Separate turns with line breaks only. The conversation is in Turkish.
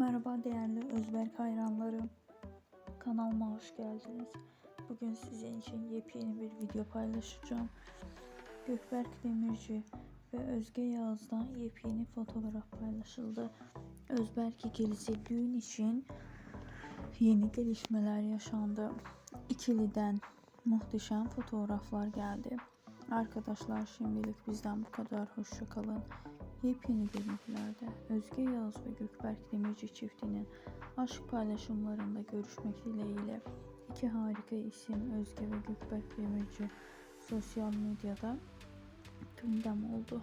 Merhaba değerli Özberk hayranlarım. Kanalıma hoş geldiniz. Bugün sizin için yepyeni bir video paylaşacağım. Gökberk Demirci ve Özge Yağız'dan yepyeni fotoğraf paylaşıldı. Özberk ikilisi düğün için yeni gelişmeler yaşandı. İkiliden muhteşem fotoğraflar geldi. Arkadaşlar şimdilik bizden bu kadar. Hoşça kalın. Yepyeni görüntülerde Özge Yağız ve Gökberk Demirci çiftinin aşk paylaşımlarında görüşmek dileğiyle iki harika isim Özge ve Gökberk Demirci sosyal medyada gündem oldu.